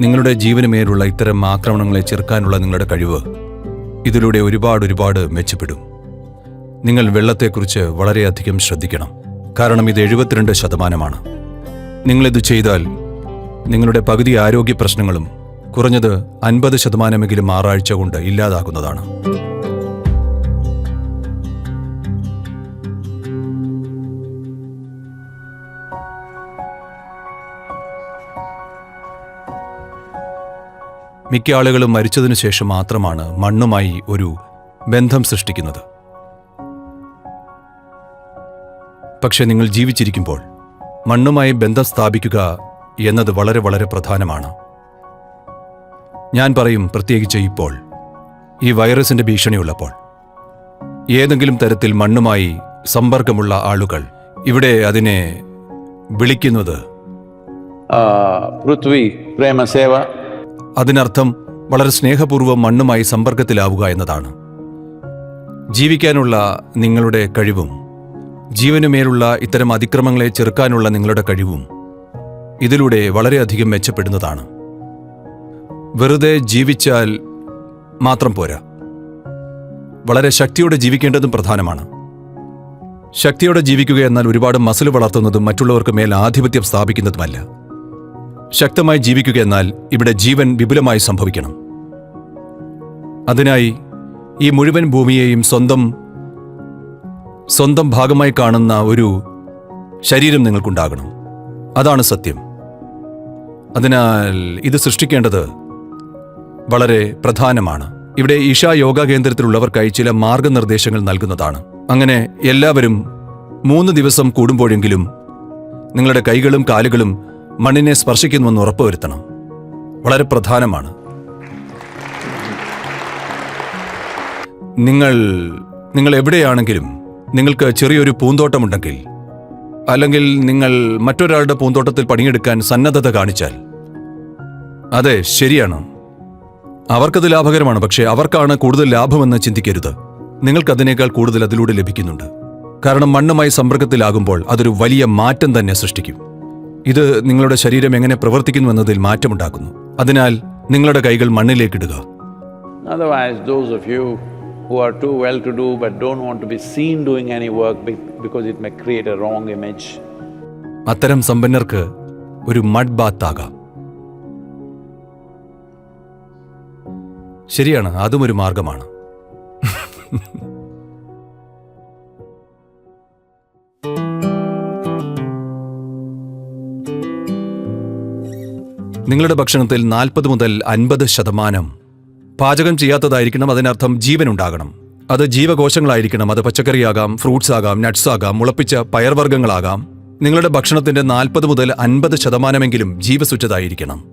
നിങ്ങളുടെ ജീവന് മേലുള്ള ഇത്തരം ആക്രമണങ്ങളെ ചെറുക്കാനുള്ള നിങ്ങളുടെ കഴിവ് ഇതിലൂടെ ഒരുപാട് ഒരുപാട് മെച്ചപ്പെടും. നിങ്ങൾ വെള്ളത്തെക്കുറിച്ച് വളരെയധികം ശ്രദ്ധിക്കണം. കാരണം ഇത് എഴുപത്തിരണ്ട് ശതമാനമാണ്. നിങ്ങളിത് ചെയ്താൽ നിങ്ങളുടെ പകുതി ആരോഗ്യ പ്രശ്നങ്ങളും കുറഞ്ഞത് അൻപത് ശതമാനമെങ്കിലും ആറാഴ്ച കൊണ്ട് ഇല്ലാതാകുന്നതാണ്. മിക്ക ആളുകളും മരിച്ചതിനു ശേഷം മാത്രമാണ് മണ്ണുമായി ഒരു ബന്ധം സൃഷ്ടിക്കുന്നത് പക്ഷെ നിങ്ങൾ ജീവിച്ചിരിക്കുമ്പോൾ മണ്ണുമായി ബന്ധം സ്ഥാപിക്കുക എന്നത് വളരെ വളരെ പ്രധാനമാണ് ഞാൻ പറയും പ്രത്യേകിച്ച് ഇപ്പോൾ ഈ വൈറസിന്റെ ഭീഷണിയുള്ളപ്പോൾ ഏതെങ്കിലും തരത്തിൽ മണ്ണുമായി സമ്പർക്കമുള്ള ആളുകൾ ഇവിടെ അതിനെ വിളിക്കുന്നത് പൃഥ്വി Seva. അതിനർത്ഥം വളരെ സ്നേഹപൂർവം മണ്ണുമായി സമ്പർക്കത്തിലാവുക എന്നതാണ്. ജീവിക്കാനുള്ള നിങ്ങളുടെ കഴിവും ജീവനുമേലുള്ള ഇത്തരം അതിക്രമങ്ങളെ ചെറുക്കാനുള്ള നിങ്ങളുടെ കഴിവും ഇതിലൂടെ വളരെയധികം മെച്ചപ്പെടുന്നതാണ്. വെറുതെ ജീവിച്ചാൽ മാത്രം പോരാ. വളരെ ശക്തിയോടെ ജീവിക്കേണ്ടതും പ്രധാനമാണ്. ശക്തിയോടെ ജീവിക്കുക എന്നാൽ ഒരുപാട് മസിൽ വളർത്തുന്നതും മറ്റുള്ളവർക്ക് മേൽ ആധിപത്യം സ്ഥാപിക്കുന്നതുമല്ല. ശക്തമായി ജീവിക്കുക എന്നാൽ ഇവിടെ ജീവൻ വിപുലമായി സംഭവിക്കണം. അതിനായി ഈ മുഴുവൻ ഭൂമിയെയും സ്വന്തം സ്വന്തം ഭാഗമായി കാണുന്ന ഒരു ശരീരം നിങ്ങൾക്കുണ്ടാകണം. അതാണ് സത്യം. അതിനാൽ ഇത് സൃഷ്ടിക്കേണ്ടത് വളരെ പ്രധാനമാണ്. ഇവിടെ ഇഷ യോഗ കേന്ദ്രത്തിലുള്ളവർക്കായി ചില മാർഗനിർദ്ദേശങ്ങൾ നൽകുന്നതാണ്. അങ്ങനെ എല്ലാവരും മൂന്ന് ദിവസം കൂടുമ്പോഴെങ്കിലും നിങ്ങളുടെ കൈകളും കാലുകളും മണ്ണിനെ സ്പർശിക്കുന്നുവെന്ന് ഉറപ്പുവരുത്തണം. വളരെ പ്രധാനമാണ്. നിങ്ങൾ നിങ്ങൾ എവിടെയാണെങ്കിലും നിങ്ങൾക്ക് ചെറിയൊരു പൂന്തോട്ടമുണ്ടെങ്കിൽ അല്ലെങ്കിൽ നിങ്ങൾ മറ്റൊരാളുടെ പൂന്തോട്ടത്തിൽ പണിയെടുക്കാൻ സന്നദ്ധത കാണിച്ചാൽ അതെ ശരിയാണ്. അവർക്കത് ലാഭകരമാണ് പക്ഷേ അവർക്കാണ് കൂടുതൽ ലാഭമെന്ന് ചിന്തിക്കരുത്. നിങ്ങൾക്കതിനേക്കാൾ കൂടുതൽ അതിലൂടെ ലഭിക്കുന്നുണ്ട്. കാരണം മണ്ണുമായി സമ്പർക്കത്തിലാകുമ്പോൾ അതൊരു വലിയ മാറ്റം തന്നെ സൃഷ്ടിക്കും. ഇത് നിങ്ങളുടെ ശരീരം എങ്ങനെ പ്രവർത്തിക്കുന്നുവെന്നതിൽ മാറ്റമുണ്ടാക്കുന്നു. അതിനാൽ നിങ്ങളുടെ കൈകൾ മണ്ണിലേക്ക് ഇടുക. Who are too well to do but don't want to be seen doing any work because it may create a wrong image. അത്തരം സമ്പന്നർക്ക് ഒരു മഡ് ബാത്ത് ആകാം ശരിയാണ് അതും ഒരു മാർഗമാണ്. നിങ്ങളുടെ ഭക്ഷണത്തിൽ നാൽപ്പത് മുതൽ അൻപത് ശതമാനം പാചകം ചെയ്യാത്തതായിരിക്കണം അതിനർത്ഥം ജീവൻ ഉണ്ടാകണം അത് ജീവകോശങ്ങളായിരിക്കണം അത് പച്ചക്കറിയാകാം ഫ്രൂട്ട്സ് ആകാം നട്ട്സ് ആകാം മുളപ്പിച്ച പയർവർഗങ്ങളാകാം. നിങ്ങളുടെ ഭക്ഷണത്തിന്റെ നാൽപ്പത് മുതൽ അൻപത് ശതമാനമെങ്കിലും ജീവസുറ്റതായിരിക്കണം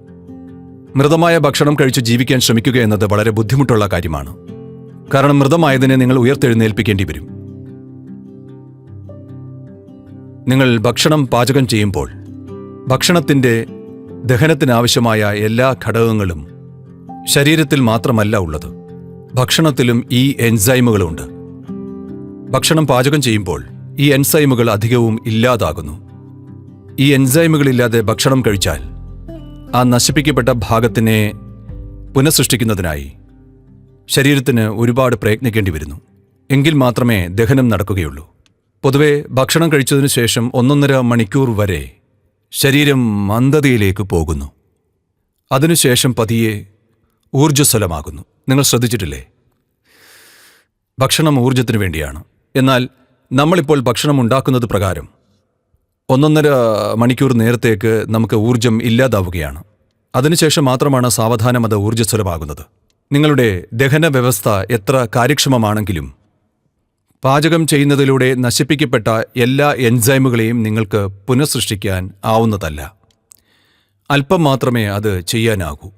മൃതമായ ഭക്ഷണം കഴിച്ച് ജീവിക്കാൻ ശ്രമിക്കുക എന്നത് വളരെ ബുദ്ധിമുട്ടുള്ള കാര്യമാണ്. കാരണം മൃതമായതിനെ നിങ്ങൾ ഉയർത്തെഴുന്നേൽപ്പിക്കേണ്ടി വരും. നിങ്ങൾ ഭക്ഷണം പാചകം ചെയ്യുമ്പോൾ ഭക്ഷണത്തിന്റെ ദഹനത്തിനാവശ്യമായ എല്ലാ ഘടകങ്ങളും ശരീരത്തിൽ മാത്രമല്ല ഉള്ളത്. ഭക്ഷണത്തിലും ഈ എൻസൈമുകളുണ്ട്. ഭക്ഷണം പാചകം ചെയ്യുമ്പോൾ ഈ എൻസൈമുകൾ അധികവും ഇല്ലാതാകുന്നു. ഈ എൻസൈമുകളില്ലാതെ ഭക്ഷണം കഴിച്ചാൽ ആ നശിപ്പിക്കപ്പെട്ട ഭാഗത്തിനെ പുനഃസൃഷ്ടിക്കുന്നതിനായി ശരീരത്തിന് ഒരുപാട് പ്രയത്നിക്കേണ്ടി വരുന്നു. എങ്കിൽ മാത്രമേ ദഹനം നടക്കുകയുള്ളൂ. പൊതുവെ ഭക്ഷണം കഴിച്ചതിനു ശേഷം ഒന്നൊന്നര മണിക്കൂർ വരെ ശരീരം മന്ദതയിലേക്ക് പോകുന്നു. അതിനുശേഷം പതിയെ ഊർജസ്വലമാകുന്നു. നിങ്ങൾ ശ്രദ്ധിച്ചിട്ടില്ലേ? ഭക്ഷണം ഊർജത്തിന് വേണ്ടിയാണ്. എന്നാൽ നമ്മളിപ്പോൾ ഭക്ഷണം ഉണ്ടാക്കുന്നത് പ്രകാരം ഒന്നൊന്നര മണിക്കൂർ നേരത്തേക്ക് നമുക്ക് ഊർജം ഇല്ലാതാവുകയാണ്. അതിനുശേഷം മാത്രമാണ് സാവധാനം അത് ഊർജസ്വലമാകുന്നത്. നിങ്ങളുടെ ദഹന വ്യവസ്ഥ എത്ര കാര്യക്ഷമമാണെങ്കിലും പാചകം ചെയ്യുന്നതിലൂടെ നശിപ്പിക്കപ്പെട്ട എല്ലാ എൻസൈമുകളെയും നിങ്ങൾക്ക് പുനഃസൃഷ്ടിക്കാൻ ആവുന്നതല്ല. അല്പം മാത്രമേ അത് ചെയ്യാനാകൂ.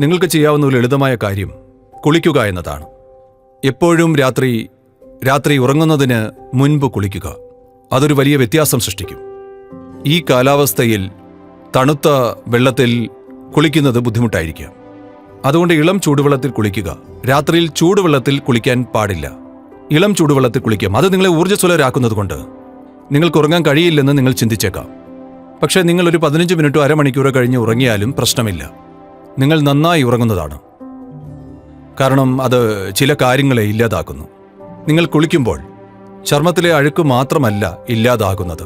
നിങ്ങൾക്ക് ചെയ്യാവുന്ന ഒരു ലളിതമായ കാര്യം കുളിക്കുക എന്നതാണ്. എപ്പോഴും രാത്രി രാത്രി ഉറങ്ങുന്നതിന് മുൻപ് കുളിക്കുക. അതൊരു വലിയ വ്യത്യാസം സൃഷ്ടിക്കും. ഈ കാലാവസ്ഥയിൽ തണുത്ത വെള്ളത്തിൽ കുളിക്കുന്നത് ബുദ്ധിമുട്ടായിരിക്കാം. അതുകൊണ്ട് ഇളം ചൂടുവെള്ളത്തിൽ കുളിക്കുക. രാത്രിയിൽ ചൂടുവെള്ളത്തിൽ കുളിക്കാൻ പാടില്ല. ഇളം ചൂടുവെള്ളത്തിൽ കുളിക്കാം. അത് നിങ്ങളെ ഊർജസ്വലരാക്കുന്നത് കൊണ്ട് നിങ്ങൾക്ക് ഉറങ്ങാൻ കഴിയില്ലെന്ന് നിങ്ങൾ ചിന്തിച്ചേക്കാം. പക്ഷേ നിങ്ങൾ ഒരു പതിനഞ്ച് മിനിറ്റോ അരമണിക്കൂറോ കഴിഞ്ഞ് ഉറങ്ങിയാലും പ്രശ്നമില്ല. നിങ്ങൾ നന്നായി ഉറങ്ങുന്നതാണ്. കാരണം അത് ചില കാര്യങ്ങളെ ഇല്ലാതാക്കുന്നു. നിങ്ങൾ കുളിക്കുമ്പോൾ ചർമ്മത്തിലെ അഴുക്ക് മാത്രമല്ല ഇല്ലാതാകുന്നത്.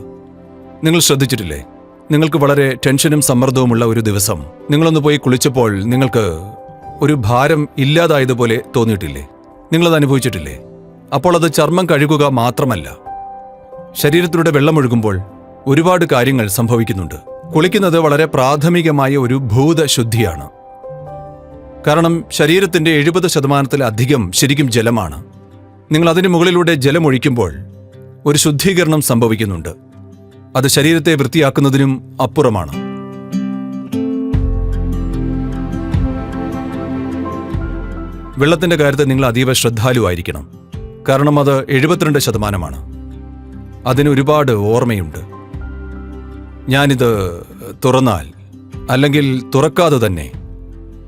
നിങ്ങൾ ശ്രദ്ധിച്ചിട്ടില്ലേ? നിങ്ങൾക്ക് വളരെ ടെൻഷനും സമ്മർദ്ദവുമുള്ള ഒരു ദിവസം. നിങ്ങളൊന്ന് പോയി കുളിച്ചപ്പോൾ നിങ്ങൾക്ക് ഒരു ഭാരം ഇല്ലാതായതുപോലെ തോന്നിയിട്ടില്ലേ? നിങ്ങളത് അനുഭവിച്ചിട്ടില്ലേ? അപ്പോൾ അത് ചർമ്മം കഴുകുക മാത്രമല്ല. ശരീരത്തിലൂടെ വെള്ളമൊഴുകുമ്പോൾ ഒരുപാട് കാര്യങ്ങൾ സംഭവിക്കുന്നുണ്ട്. കുളിക്കുന്നത് വളരെ പ്രാഥമികമായ ഒരു ഭൂതശുദ്ധിയാണ്. കാരണം ശരീരത്തിന്റെ എഴുപത് ശതമാനത്തിലധികം ശരിക്കും ജലമാണ്. നിങ്ങൾ അതിന് മുകളിലൂടെ ജലമൊഴിക്കുമ്പോൾ ഒരു ശുദ്ധീകരണം സംഭവിക്കുന്നുണ്ട്. അത് ശരീരത്തെ വൃത്തിയാക്കുന്നതിനും അപ്പുറമാണ്. വെള്ളത്തിന്റെ കാര്യത്തിൽ നിങ്ങൾ അതീവ ശ്രദ്ധാലുവായിരിക്കണം കാരണം അത് എഴുപത്തിരണ്ട് ശതമാനമാണ്. അതിന് ഒരുപാട് ഓർമ്മയുണ്ട്. ഞാനിത് തുറന്നാൽ അല്ലെങ്കിൽ തുറക്കാതെ തന്നെ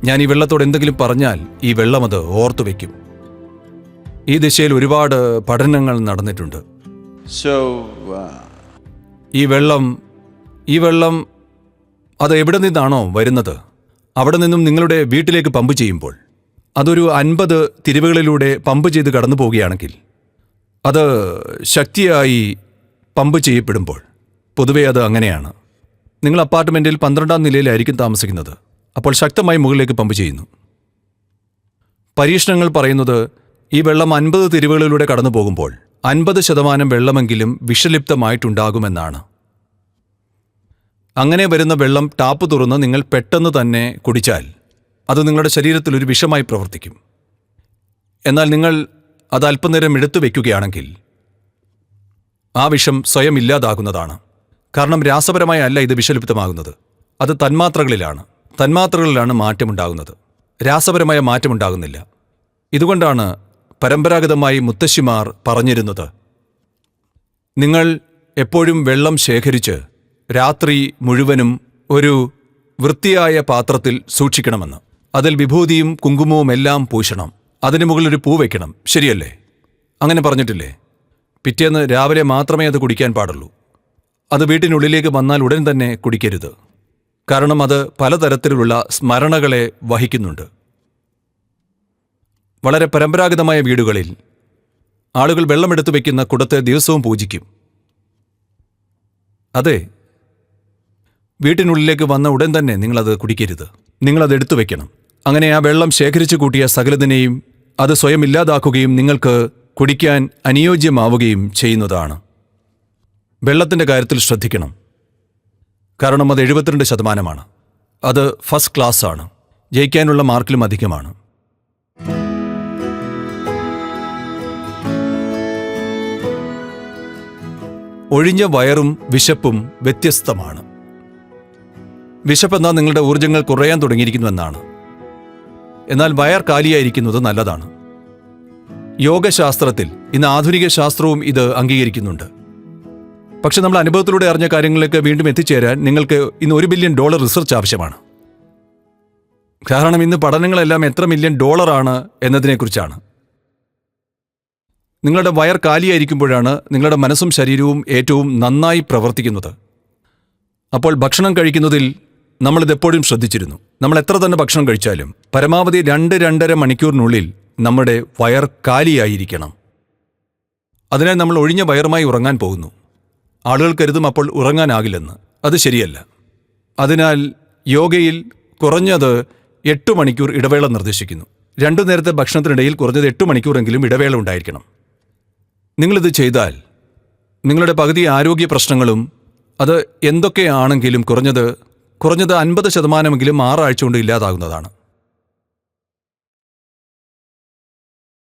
ഞാൻ ഈ വെള്ളത്തോട് എന്തെങ്കിലും പറഞ്ഞാൽ ഈ വെള്ളം അത് ഓർത്തു വയ്ക്കും. ഈ ദിശയിൽ ഒരുപാട് പഠനങ്ങൾ നടന്നിട്ടുണ്ട്. സോ uh, ഈ വെള്ളം ഈ വെള്ളം അത് എവിടെ നിന്നാണോ വരുന്നത്? അവിടെ നിന്നും നിങ്ങളുടെ വീട്ടിലേക്ക് പമ്പ് ചെയ്യുമ്പോൾ. അതൊരു അൻപത് തിരിവുകളിലൂടെ പമ്പ് ചെയ്ത് കടന്നു പോവുകയാണെങ്കിൽ അത് ശക്തിയായി പമ്പ് ചെയ്യപ്പെടുമ്പോൾ. പൊതുവേ അത് അങ്ങനെയാണ്. നിങ്ങൾ അപ്പാർട്ട്മെന്റിൽ പന്ത്രണ്ടാം നിലയിലായിരിക്കും താമസിക്കുന്നത്. അപ്പോൾ ശക്തമായി മുകളിലേക്ക് പമ്പ് ചെയ്യുന്നു. പരീക്ഷണങ്ങൾ പറയുന്നത് ഈ വെള്ളം അൻപത് തിരിവുകളിലൂടെ കടന്നു പോകുമ്പോൾ അൻപത് ശതമാനം വെള്ളമെങ്കിലും വിഷലിപ്തമായിട്ടുണ്ടാകുമെന്നാണ്. അങ്ങനെ വരുന്ന വെള്ളം ടാപ്പ് തുറന്ന് നിങ്ങൾ പെട്ടെന്ന് തന്നെ കുടിച്ചാൽ അത് നിങ്ങളുടെ ശരീരത്തിൽ ഒരു വിഷമായി പ്രവർത്തിക്കും. എന്നാൽ നിങ്ങൾ അത് അല്പനേരം എടുത്തു വയ്ക്കുകയാണെങ്കിൽ ആ വിഷം സ്വയം ഇല്ലാതാകുന്നതാണ്. കാരണം രാസപരമായ അല്ല ഇത് വിഷലിപ്തമാകുന്നത്. അത് തന്മാത്രകളിലാണ്. തന്മാത്രകളിലാണ് മാറ്റമുണ്ടാകുന്നത്. രാസപരമായ മാറ്റമുണ്ടാകുന്നില്ല. ഇതുകൊണ്ടാണ് പരമ്പരാഗതമായി മുത്തശ്ശിമാർ പറഞ്ഞിരുന്നത് നിങ്ങൾ എപ്പോഴും വെള്ളം ശേഖരിച്ച് രാത്രി മുഴുവനും ഒരു വൃത്തിയായ പാത്രത്തിൽ സൂക്ഷിക്കണമെന്ന്. അതിൽ വിഭൂതിയും കുങ്കുമവും എല്ലാം പൂശണം. അതിന് മുകളിൽ ഒരു പൂ വയ്ക്കണം ശരിയല്ലേ? അങ്ങനെ പറഞ്ഞിട്ടില്ലേ? പിറ്റേന്ന് രാവിലെ മാത്രമേ അത് കുടിക്കാൻ പാടുള്ളൂ. അത് വീട്ടിനുള്ളിലേക്ക് വന്നാൽ ഉടൻ തന്നെ കുടിക്കരുത്. കാരണം അത് പലതരത്തിലുള്ള സ്മരണകളെ വഹിക്കുന്നുണ്ട്. വളരെ പരമ്പരാഗതമായ വീടുകളിൽ ആളുകൾ വെള്ളമെടുത്തു വയ്ക്കുന്ന കുടത്തെ ദിവസവും പൂജിക്കും. അതെ വീട്ടിനുള്ളിലേക്ക് വന്ന ഉടൻ തന്നെ നിങ്ങളത് കുടിക്കരുത്. നിങ്ങളത് എടുത്തു വയ്ക്കണം അങ്ങനെ ആ വെള്ളം ശേഖരിച്ചു കൂട്ടിയ സകലതിനെയും അത് സ്വയം ഇല്ലാതാക്കുകയും നിങ്ങൾക്ക് കുടിക്കാൻ അനുയോജ്യമാവുകയും ചെയ്യുന്നതാണ്. വെള്ളത്തിന്റെ കാര്യത്തിൽ ശ്രദ്ധിക്കണം. കാരണം അത് എഴുപത്തിരണ്ട് ശതമാനമാണ്. അത് ഫസ്റ്റ് ക്ലാസ് ആണ് ജയിക്കാനുള്ള മാർക്കിലും അധികമാണ്. ഒഴിഞ്ഞ വയറും വിശപ്പും വ്യത്യസ്തമാണ്. വിശപ്പെന്നാൽ നിങ്ങളുടെ ഊർജങ്ങൾ കുറയാൻ തുടങ്ങിയിരിക്കുന്നുവെന്നാണ്. എന്നാൽ വയർ കാലിയായിരിക്കുന്നത് നല്ലതാണ്. യോഗശാസ്ത്രത്തിൽ ഇന്ന് ആധുനിക ശാസ്ത്രവും ഇത് അംഗീകരിക്കുന്നുണ്ട്. പക്ഷെ നമ്മൾ അനുഭവത്തിലൂടെ അറിഞ്ഞ കാര്യങ്ങളിലേക്ക് വീണ്ടും എത്തിച്ചേരാൻ നിങ്ങൾക്ക് ഇന്ന് ഒരു ബില്യൺ ഡോളർ റിസർച്ച് ആവശ്യമാണ്. കാരണം ഇന്ന് പഠനങ്ങളെല്ലാം എത്ര മില്യൺ ഡോളറാണ് എന്നതിനെക്കുറിച്ചാണ്. നിങ്ങളുടെ വയർ കാലിയായിരിക്കുമ്പോഴാണ് നിങ്ങളുടെ മനസ്സും ശരീരവും ഏറ്റവും നന്നായി പ്രവർത്തിക്കുന്നത്. അപ്പോൾ ഭക്ഷണം കഴിക്കുന്നതിൽ നമ്മളിത് എപ്പോഴും ശ്രദ്ധിച്ചിരുന്നു. നമ്മൾ എത്ര തന്നെ ഭക്ഷണം കഴിച്ചാലും പരമാവധി രണ്ട് രണ്ടര മണിക്കൂറിനുള്ളിൽ നമ്മുടെ വയർ കാലിയായിരിക്കണം. അതിനാൽ നമ്മൾ ഒഴിഞ്ഞ വയറുമായി ഉറങ്ങാൻ പോകുന്നു. ആളുകൾ കരുതും അപ്പോൾ ഉറങ്ങാനാകില്ലെന്ന്. അത് ശരിയല്ല. അതിനാൽ യോഗയിൽ കുറഞ്ഞത് എട്ട് മണിക്കൂർ ഇടവേള നിർദ്ദേശിക്കുന്നു. രണ്ടു നേരത്തെ ഭക്ഷണത്തിനിടയിൽ കുറഞ്ഞത് എട്ട് മണിക്കൂറെങ്കിലും ഇടവേള ഉണ്ടായിരിക്കണം. നിങ്ങളിത് ചെയ്താൽ നിങ്ങളുടെ പകുതി ആരോഗ്യ പ്രശ്നങ്ങളും അത് എന്തൊക്കെയാണെങ്കിലും കുറഞ്ഞത് കുറഞ്ഞത് അൻപത് ശതമാനമെങ്കിലും ആറാഴ്ച കൊണ്ട് ഇല്ലാതാകുന്നതാണ്.